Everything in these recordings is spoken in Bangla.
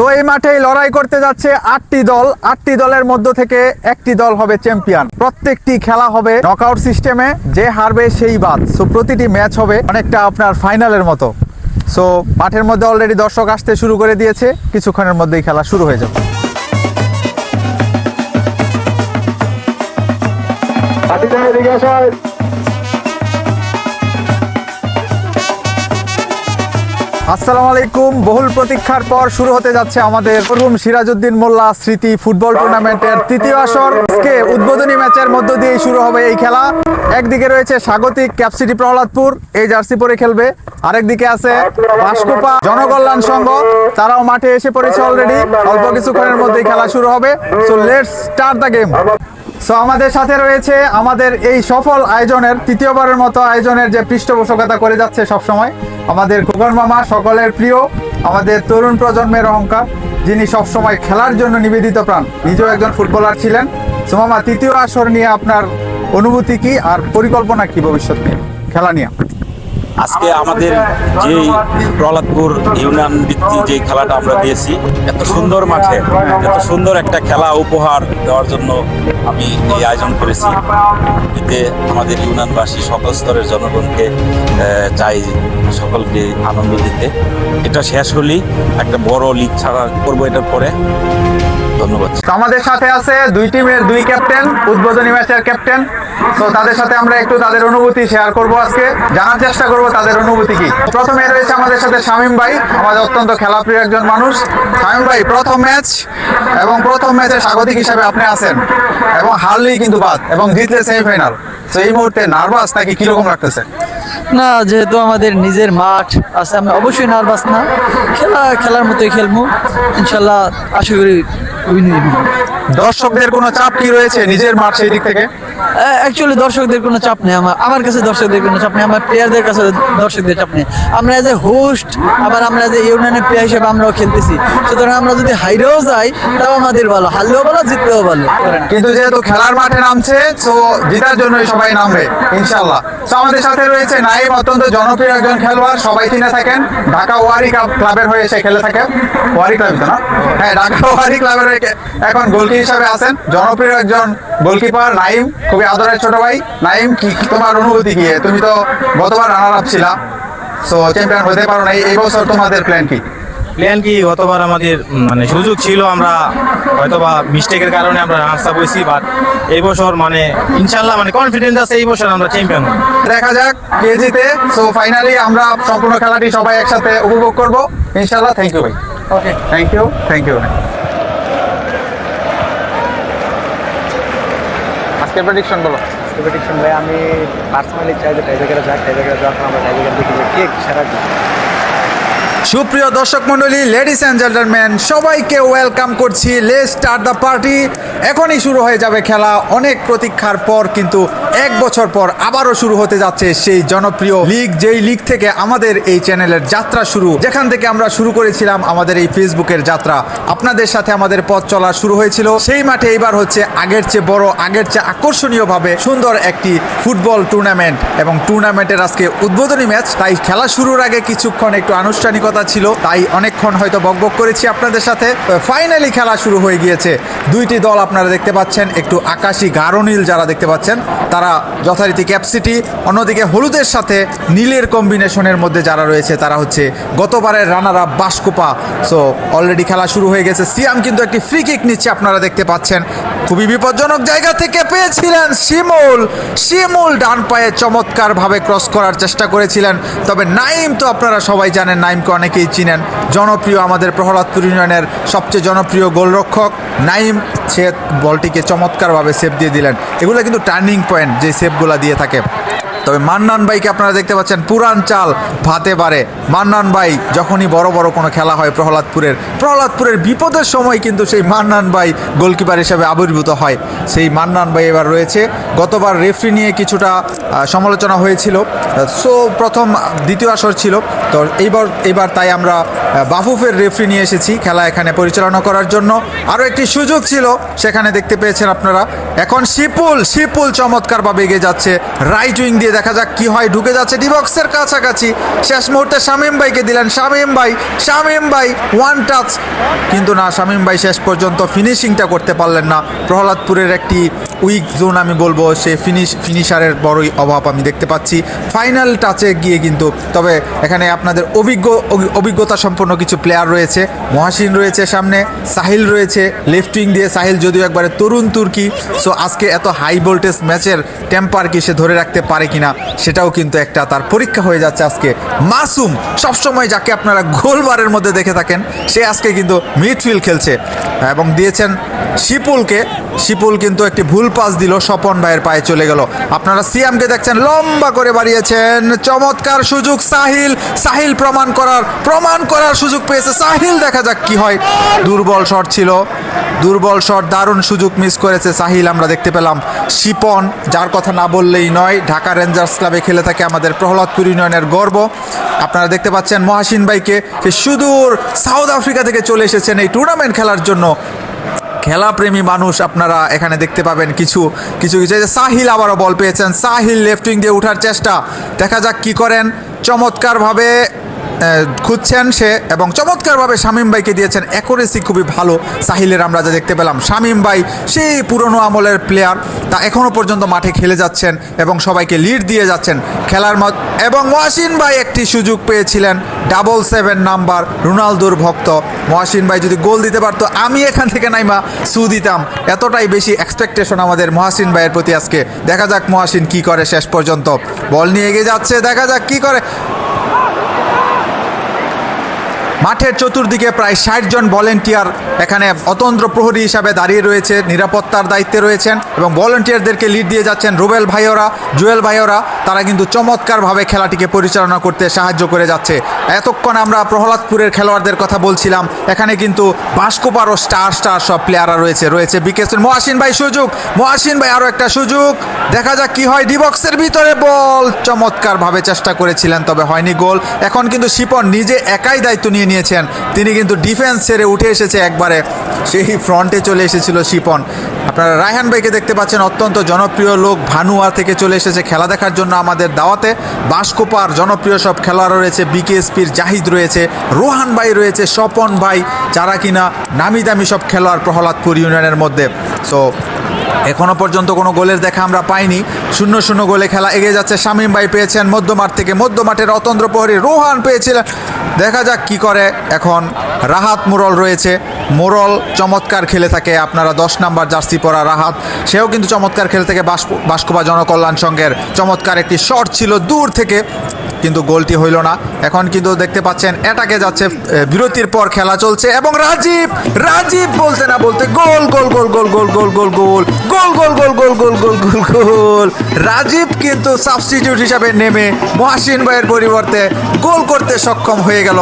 তো এই মাঠেই লড়াই করতে যাচ্ছে আটটি দল। আটটি দলের মধ্য থেকে একটি দল হবে চ্যাম্পিয়ন। প্রত্যেকটি খেলা হবে নকআউট সিস্টেমে যে হারবে সেই বাদ। সো প্রতিটি ম্যাচ হবে অনেকটা আপনার ফাইনালের মতো। সো মাঠের মধ্যে অলরেডি দর্শক আসতে শুরু করে দিয়েছে। কিছুক্ষণের মধ্যেই খেলা শুরু হয়ে যাবে। আসসালামু আলাইকুম। বহুল প্রতীক্ষার পর শুরু হতে যাচ্ছে আমাদের মরহুম সিরাজউদ্দিন মোল্লা স্মৃতি ফুটবল টুর্নামেন্টের তৃতীয় আসর। আজকে উদ্বোধনী ম্যাচের মধ্য দিয়েই শুরু হবে এই খেলা। একদিকে রয়েছে স্বাগতিক ক্যাপসিটি প্রহ্লাদপুর, এই জার্সি পরে খেলবে। আরেকদিকে আছে বাসকোপা জনকল্যাণ সংঘ। তারাও মাঠে এসে পড়েছে অলরেডি অল্প কিছুক্ষণের মধ্যেই খেলা শুরু হবে। So let's start the game so আমাদের সাথে রয়েছে আমাদের এই সফল আয়োজনের, তৃতীয়বারের মতো আয়োজনের যে পৃষ্ঠপোষকতা করে যাচ্ছে সবসময়, আমাদের খোকন মামা সকলের প্রিয়, আমাদের তরুণ প্রজন্মের অহংকার, যিনি সবসময় খেলার জন্য নিবেদিত প্রাণ। নিজেও একজন ফুটবলার ছিলেন। সো মামা, তৃতীয় আসর নিয়ে আপনার অনুভূতি কি আর পরিকল্পনা কি ভবিষ্যৎ নিয়ে? খেলা নিয়ে। আজকে আমাদের যে প্রহ্লাদপুর ইউনিয়ন ভিত্তিক যে খেলাটা আমরা দিয়েছি, এত সুন্দর মাঠে, এত সুন্দর একটা খেলা উপহার দেওয়ার জন্য আমি এই আয়োজন করেছি। এতে আমাদের ইউনিয়নবাসী সকল স্তরের জনগণকে চাই সকলকে আনন্দ দিতে। এটা শেষ হলেই একটা বড় লিগ ছাড়া করব এটার পরে। ধন্যবাদ। আমাদের সাথে আছে দুই টিমের দুই ক্যাপ্টেন উদ্বোধনী ম্যাচের ক্যাপ্টেন তো তাদের সাথে আমরা একটু তাদের অনুভূতি শেয়ার করব আজকে। জানার চেষ্টা করব তাদের অনুভূতি কি? প্রথমে রয়েছে আমাদের সাথে শামীম ভাই, আমাদের অত্যন্ত খেলাপ্রিয় একজন মানুষ। শামীম ভাই, প্রথম ম্যাচ এবং প্রথম ম্যাচে স্বাগতিক হিসাবে আপনি আছেন এবং হারলেই কিন্তু বাদ এবং জিতলে সেমিফাইনাল তো এই মুহূর্তে নার্ভাস নাকি কীরকম লাগতেছে? না, যেহেতু আমাদের নিজের মাঠ আছে আমি অবশ্যই নার্ভাস না। খেলা, খেলার মতোই খেলব। ইনশাল্লাহ আশা করি দর্শকদের কোনো চাপ কি রয়েছে নিজের মাঠ সেই দিক থেকে অ্যাকচুয়ালি দর্শকদের কোনো চাপ নেই আমার আমার কাছে দর্শকদের কোনো চাপ নেই আমার প্লেয়ারদের কাছে দর্শকদের চাপ নেই। আমরা এজ এ হোস্ট আবার আমরা যে ইউনিয়নের প্লেয়ার হিসেবে আমরাও খেলতেছি। সুতরাং আমরা যদি হাইরেও যাই তাও আমাদের ভালো হারলেও ভালো জিতলেও ভালো। কিন্তু যেহেতু খেলার মাঠে নামছে তো জেতার জন্যই সবাই নামবে ইনশাল্লাহ তো আমাদের সাথে রয়েছে নাইম অত্যন্ত জনপ্রিয় একজন খেলোয়াড় সবাই চিনে থাকেন। ঢাকা ওয়ারি কাপ ক্লাবের হয়ে এসে খেলে থাকেন ওয়ারি ক্লাব না? হ্যাঁ ঢাকা ওয়ারি ক্লাবের এখন গোলকি হিসাবে আছেন। জনপ্রিয় একজন গোলকিপার নাইম। খুবই আদরের ছোট ভাই। নাইম কি তোমার অনুভূতি কি? তুমি তো গতবার রানার আপ ছিলা। তো চ্যাম্পিয়ন হতে পারো না এই বছর তোমাদের প্ল্যান কি? প্ল্যান কি? গতবার আমাদের মানে সুযোগ ছিল আমরা হয়তো হয়তোবা মিস্টেকের কারণে আমরা রাস্তা বইছি বাট এই বছর মানে ইনশাল্লাহ মানে কনফিডেন্স আছে এই বছর আমরা চ্যাম্পিয়ন দেখা যাক কে জিতে। সো ফাইনালি আমরা সম্পূর্ণ খেলাটি সবাই একসাথে উপভোগ করব। ইনশাল্লাহ থ্যাংক ইউ ভাই। Okay thank you thank you আজকের প্রেডিকশন বলো প্রেডিকশন ভাই, আমি পার্সোনালি চাই যে টাইব্রেকারে যাক টাইব্রেকারে যাওয়ার পর আমরা টাইব্রেকার দেখি যে কে সেরা। সুপ্রিয় দর্শক মণ্ডলী লেডিস অ্যান্ড জেন্টলম্যান সবাইকে ওয়েলকাম করছি লে স্টার দ্য পার্টি এখনই শুরু হয়ে যাবে খেলা, অনেক প্রতীক্ষার পর কিন্তু এক বছর পর আবারও শুরু হতে যাচ্ছে সেই জনপ্রিয় লিগ যেই লিগ থেকে আমাদের এই চ্যানেলের যাত্রা শুরু। যেখান থেকে আমরা শুরু করেছিলাম আমাদের এই ফেসবুকের যাত্রা। আপনাদের সাথে আমাদের পথ চলা শুরু হয়েছিল। সেই মাঠে এবার হচ্ছে আগের চেয়ে বড়, আগের চেয়ে আকর্ষণীয়ভাবে সুন্দর একটি ফুটবল টুর্নামেন্ট এবং টুর্নামেন্টের আজকে উদ্বোধনী ম্যাচ তাই খেলা শুরুর আগে কিছুক্ষণ একটু আনুষ্ঠানিকতা ছিল, তাই অনেকক্ষণ হয়তো বকবক করেছি আপনাদের সাথে। ফাইনালি খেলা শুরু হয়ে গিয়েছে। দুইটি দল আপনারা দেখতে পাচ্ছেন, একটু আকাশি গাঢ় নীল যারা দেখতে পাচ্ছেন, তারা যথারীতি ক্যাপসিটি অন্যদিকে হলুদের সাথে নীলের কম্বিনেশনের মধ্যে যারা রয়েছে, তারা হচ্ছে গতবারের রানার বাসকোপা। সো অলরেডি খেলা শুরু হয়ে গেছে। সিয়াম কিন্তু একটি ফ্রি কিক নিচ্ছে, আপনারা দেখতে পাচ্ছেন। খুবই বিপজ্জনক জায়গা থেকে পেয়েছিলেন শিমুল। শিমুল ডান পায়ে চমৎকারভাবে ক্রস করার চেষ্টা করেছিলেন। তবে নাইম তো আপনারা সবাই জানেন, নাইমকে অনেকেই চিনেন। জনপ্রিয় আমাদের প্রহ্লাদপুর ইউনিয়নের সবচেয়ে জনপ্রিয় গোলরক্ষক নাইম সে বলটিকে চমৎকারভাবে সেভ দিয়ে দিলেন। এগুলো কিন্তু টার্নিং পয়েন্ট যে সেভগুলো দিয়ে থাকে। তবে মান্নান ভাইকে আপনারা দেখতে পাচ্ছেন, পুরান চাল ভাতে পারে মান্নান ভাই যখনই বড় বড় কোনো খেলা হয় প্রহ্লাদপুরের প্রহ্লাদপুরের বিপদের সময় কিন্তু সেই মান্নান ভাই গোলকিপার হিসেবে আবির্ভূত হয়। সেই মান্নান ভাই এবার রয়েছে। গতবার রেফরি নিয়ে কিছুটা সমালোচনা হয়েছিল। সো, প্রথম, দ্বিতীয় আসর ছিল। তো এইবার এবার তাই আমরা বাফুফের রেফরি নিয়ে এসেছি খেলা এখানে পরিচালনা করার জন্য। আরও একটি সুযোগ ছিল, সেখানে দেখতে পেয়েছেন আপনারা। এখন শিপুল শিপুল চমৎকারভাবে এগিয়ে যাচ্ছে। রাইট উইং দিয়ে দেখা যাক কি হয়। ঢুকে যাচ্ছে ডিবক্সের কাছাকাছি। শেষ মুহূর্তে শামীম ভাইকে দিলেন। শামীম ভাই শামীম ভাই ওয়ান টাচ কিন্তু না, শামীম ভাই শেষ পর্যন্ত ফিনিশিংটা করতে পারলেন না। প্রহ্লাদপুরের একটি উইক জোন আমি বলব, সে ফিনিশ ফিনিশারের বড়ই অভাব আমি দেখতে পাচ্ছি। ফাইনাল টাচে গিয়ে কিন্তু, তবে এখানে আপনাদের অভিজ্ঞ, অভিজ্ঞতা সম্পন্ন কিছু প্লেয়ার রয়েছে। মহাসিন রয়েছে সামনে, সাহিল রয়েছে লেফট দিয়ে সাহিল যদিও একবারে তরুণ তুর্কি সো আজকে এত হাই ভোল্টেজ ম্যাচের টেম্পার কি সে ধরে রাখতে পারে কিনা সেটাও কিন্তু একটা তার পরীক্ষা হয়ে যাচ্ছে আজকে। মাসুম সবসময় যাকে আপনারা গোলবারের মধ্যে দেখে থাকেন, সে আজকে কিন্তু মিডফিল্ড খেলছে। এবং দিয়েছেন শিপুলকে। শিপুল কিন্তু একটি ভুল পাস দিল, স্বপন ভাইয়ের পায়ে চলে গেল। আপনারা সিয়ামকে দেখছেন, লম্বা করে বাড়িয়েছেন। চমৎকার সুযোগ সাহিল। সাহিল প্রমাণ করার প্রমাণ করার সুযোগ পেয়েছে। সাহিল দেখা যাক কি হয়। দুর্বল শট ছিল। দুর্বল শট, দারুণ সুযোগ মিস করেছে সাহিল, আমরা দেখতে পেলাম। শিপন, যার কথা না বললেই নয়, ঢাকা রেঞ্জার্স ক্লাবে খেলে থাকে আমাদের প্রহ্লাদপুর ইউনিয়নের গর্ব। আপনারা দেখতে পাচ্ছেন মহাসিন ভাইকে, সে সুদূর সাউথ আফ্রিকা থেকে চলে এসেছেন এই টুর্নামেন্ট খেলার জন্য। খেলাপ্রেমী মানুষ আপনারা এখানে দেখতে পাবেন কিছু কিছু কিছু। সাহিল আবারও বল পেয়েছেন। সাহিল লেফট দিয়ে ওঠার চেষ্টা। দেখা যাক কি করেন। চমৎকারভাবে খুঁজছেন সে এবং চমৎকারভাবে শামীম ভাইকে দিয়েছেন। অ্যাকুরেসি খুবই ভালো। সাহিলের আমরা যা দেখতে পেলাম। শামীম ভাই সেই পুরনো আমলের প্লেয়ার তা এখনও পর্যন্ত মাঠে খেলে যাচ্ছেন এবং সবাইকে লিড দিয়ে যাচ্ছেন খেলার মত। এবং ওয়াসিন ভাই একটি সুযোগ পেয়েছিলেন ডাবল সেভেন নাম্বার রোনালদোর ভক্ত। মহাসিন ভাই যদি গোল দিতে পারতো, আমি এখান থেকে নাইমা, সু দিতাম। এতটাই বেশি এক্সপেকটেশন আমাদের মহাসিন ভাইয়ের প্রতি আজকে। দেখা যাক মহাসিন কি করে শেষ পর্যন্ত। বল নিয়ে এগিয়ে যাচ্ছে, দেখা যাক কি করে। মাঠের চতুর্দিকে প্রায় ষাট জন ভলেন্টিয়ার এখানে অতন্ত্র প্রহরী হিসাবে দাঁড়িয়ে রয়েছে, নিরাপত্তার দায়িত্বে রয়েছেন এবং ভলেন্টিয়ারদেরকে লিড দিয়ে যাচ্ছেন রুবেল ভাইওরা, জুয়েল ভাইওরা। তারা কিন্তু চমৎকারভাবে খেলাটিকে পরিচালনা করতে সাহায্য করে যাচ্ছে। এতক্ষণ আমরা প্রহ্লাদপুরের খেলোয়াড়দের কথা বলছিলাম। এখানে কিন্তু বাস্কোপার ও স্টার স্টার সব প্লেয়াররা রয়েছে রয়েছে বিকেশ মহাসিন ভাই, সুযোগ। মহাসিন ভাই আরও একটা সুযোগ। দেখা যাক কি হয় ডিবক্সের ভিতরে বল। চমৎকারভাবে চেষ্টা করেছিলেন, তবে হয়নি গোল। এখন কিন্তু শিপন নিজে একাই দায়িত্ব নিয়ে নিয়েছেন। তিনি কিন্তু ডিফেন্স ছেড়ে উঠে এসেছে একবারে। সেই ফ্রন্টে চলে এসেছিল শিপন। আপনারা রায়হান ভাইকে দেখতে পাচ্ছেন, অত্যন্ত জনপ্রিয় লোক। ভানুয়া থেকে চলে এসেছে খেলা দেখার জন্য আমাদের দাওয়াতে। বাসকোপার জনপ্রিয় সব খেলোয়াড় রয়েছে। বিকেএসপির জাহিদ রয়েছে, রোহান ভাই রয়েছে, স্বপন ভাই, যারা কিনা নামি দামি সব খেলোয়াড় প্রহ্লাদপুর ইউনিয়নের মধ্যে। সো এখনও পর্যন্ত কোনো গোলের দেখা আমরা পাইনি। শূন্য শূন্য গোলে খেলা এগিয়ে যাচ্ছে। শামীম ভাই পেয়েছেন মধ্যমাঠ থেকে। মধ্যমাঠের অতন্ত্র প্রহরী রোহান পেয়েছিলেন। দেখা যাক কি করে এখন রাহাত মুরল রয়েছে। মোরল চমৎকার খেলে থাকে আপনারা দশ নাম্বার জার্সি পরা রাহাত সেও কিন্তু চমৎকার খেলে থাকে বাস- বাসকোবা জনকল্যাণ সংঘের চমৎকার একটি শট ছিল দূর থেকে কিন্তু গোলটি হইল না এখন কিন্তু দেখতে পাচ্ছেন এটাকে যাচ্ছে বিরতির পর খেলা চলছে এবং রাজীব রাজীব বলতে না বলতে গোল গোল গোল গোল গোল গোল গোল গোল গোল গোল গোল গোল গোল গোল গোল গোল রাজীব কিন্তু সাবস্টিটিউট হিসাবে নেমে মহাসিন ভাইয়ের পরিবর্তে গোল করতে সক্ষম হয়ে গেল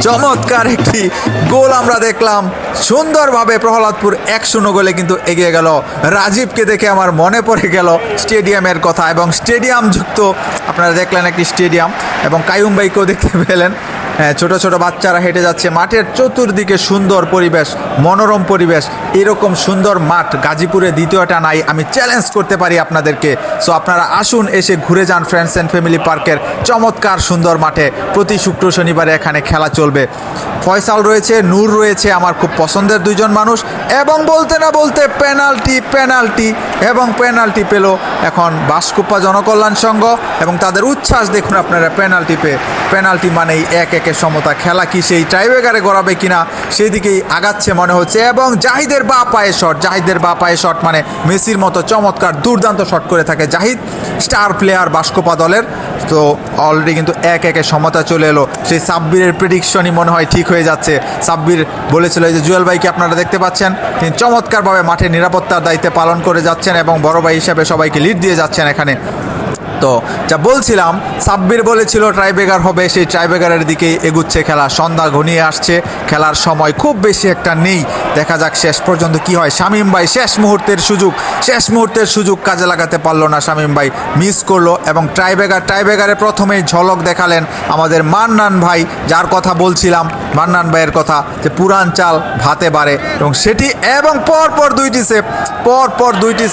চমৎকার একটি গোল আমরা দেখলাম সুন্দরভাবে প্রহ্লাদপুর এক শূন্য গোলে কিন্তু এগিয়ে গেল। রাজীবকে দেখে আমার মনে পড়ে গেল স্টেডিয়ামের কথা এবং স্টেডিয়াম যুক্ত আপনারা দেখলেন একটি স্টেডিয়াম এবং কায়ুম ভাইকেও দেখতে পেলেন। ছোট ছোট বাচ্চারা হেঁটে যাচ্ছে। মাঠের চতুর্দিকে সুন্দর পরিবেশ, মনোরম পরিবেশ। এরকম সুন্দর মাঠ গাজীপুরে দ্বিতীয়টা নাই আমি চ্যালেঞ্জ করতে পারি আপনাদেরকে। সো আপনারা আসুন, এসে ঘুরে যান ফ্রেন্ডস অ্যান্ড ফ্যামিলি পার্কের চমৎকার সুন্দর মাঠে। প্রতি শুক্র শনিবারে এখানে খেলা চলবে। ফয়সাল রয়েছে, নূর রয়েছে, আমার খুব পছন্দের দুজন মানুষ। এবং বলতে না বলতে পেনাল্টি পেনাল্টি এবং পেনাল্টি পেল এখন বাসকুপ্পা জনকল্যাণ সংঘ। এবং তাদের উচ্ছ্বাস দেখুন আপনারা পেনাল্টি পেয়ে। পেনাল্টি মানেই এক এক একের সমতা খেলা কি সেই টাইব্রেকারে গড়াবে কিনা সেই দিকেই আগাচ্ছে মনে হচ্ছে। এবং জাহিদের বা পায়ে শট জাহিদের বা পায়ে শট মানে মেসির মতো চমৎকার দুর্দান্ত শট করে থাকে জাহিদ স্টার প্লেয়ার বাস্কোপা দলের। তো অলরেডি কিন্তু এক একে সমতা চলে এলো। সেই সাব্বিরের প্রেডিকশনই মনে হয় ঠিক হয়ে যাচ্ছে। সাব্বির বলেছিল যে জুয়েল ভাইকে আপনারা দেখতে পাচ্ছেন? তিনি চমৎকারভাবে মাঠে নিরাপত্তার দায়িত্বে পালন করে যাচ্ছেন এবং বড় ভাই হিসাবে সবাইকে লিড দিয়ে যাচ্ছেন এখানে। তো যা বলছিলাম, সাব্বির বলেছিল ট্রাইবেগার হবে, সেই ট্রাইবেগারের দিকেই এগুচ্ছে খেলা। সন্ধ্যা ঘনিয়ে আসছে, খেলার সময় খুব বেশি একটা নেই। দেখা যাক শেষ পর্যন্ত কি হয়। শামীম ভাই, শেষ মুহূর্তের সুযোগ। শেষ মুহূর্তের সুযোগ কাজে লাগাতে পারল না শামীম ভাই। মিস করল এবং ট্রাইবেগার ট্রাইবেগারে প্রথমেই ঝলক দেখালেন আমাদের মান্নান ভাই, যার কথা বলছিলাম। মান্নান ভাইয়ের কথা যে পুরান চাল ভাতে বাড়ে। এবং সেটি এবং পর পর দুইটি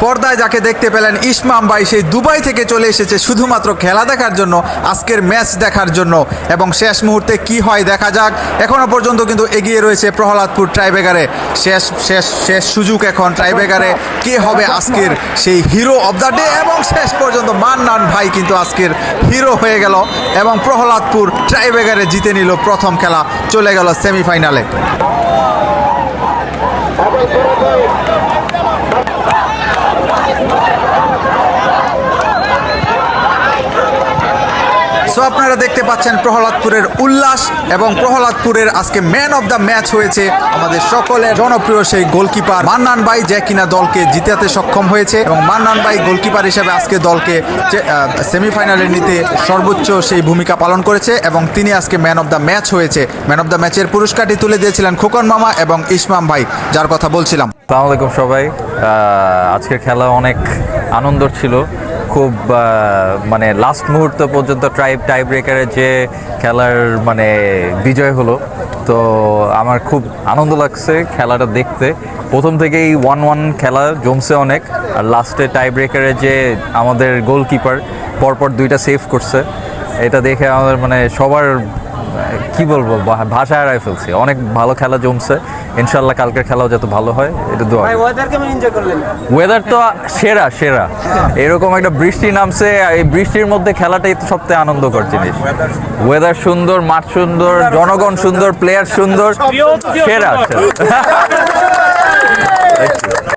পর্দায় যাকে দেখতে পেলেন ইসমাম ভাই সেই দুবাই থেকে চলে এসেছে শুধুমাত্র খেলা দেখার জন্য, আজকের ম্যাচ দেখার জন্য। এবং শেষ মুহূর্তে কি হয় দেখা যাক। এখনও পর্যন্ত কিন্তু এগিয়ে রয়েছে প্রহ্লাদপুর ট্রাইবেগারে শেষ শেষ শেষ সুযোগ এখন ট্রাইবেগারে কে হবে আজকের সেই হিরো অব দ্য ডে? এবং শেষ পর্যন্ত মান্নান ভাই কিন্তু আজকের হিরো হয়ে গেল। এবং প্রহ্লাদপুর ট্রাইবেগারে জিতে নিল প্রথম খেলা। চলে গেল সেমিফাইনালে। Bora, bora. আপনারা দেখতে পাচ্ছেন প্রহ্লাদপুরের উল্লাস এবং প্রহ্লাদপুরের আজকে ম্যান অফ দ্য ম্যাচ হয়েছে আমাদের সকলের জনপ্রিয় সেই গোলকিপার মান্নান ভাই, যে কিনা দলকে জিতাতে সক্ষম হয়েছে এবং মান্নান ভাই গোলকিপার হিসেবে আজকে দলকে সেমিফাইনালে নিতে সর্বোচ্চ সেই ভূমিকা পালন করেছে এবং তিনি আজকে ম্যান অফ দ্য ম্যাচ হয়েছে। ম্যান অফ দ্য ম্যাচের পুরস্কারটি তুলে দিয়েছিলেন খোকন মামা এবং ইসমাম ভাই, যার কথা বলছিলাম। আসসালামু সবাই। আজকের খেলা অনেক আনন্দর ছিল। খুব মানে লাস্ট মুহূর্ত পর্যন্ত ট্রাইব টাই ব্রেকারের যে খেলার মানে বিজয় হলো। তো আমার খুব আনন্দ লাগছে খেলাটা দেখতে। প্রথম থেকেই ওয়ান ওয়ান খেলা জমছে অনেক। আর লাস্টে টাই ব্রেকারে যে আমাদের গোলকিপার পরপর দুইটা সেভ করছে, এটা দেখে আমাদের মানে সবার কি বলব ভা- ভাষা হারাই ফেলছি। অনেক ভালো খেলা জমছে। ইনশাল্লাহ কালকের খেলাও যত ভালো হয় এটা দোয়া। ওয়েদার তো সেরা সেরা। এরকম একটা বৃষ্টি নামছে এই বৃষ্টির মধ্যে খেলাটাই তো সবথেকে আনন্দকর জিনিস। ওয়েদার সুন্দর মাঠ সুন্দর জনগণ সুন্দর প্লেয়ার সুন্দর সেরা সেরা।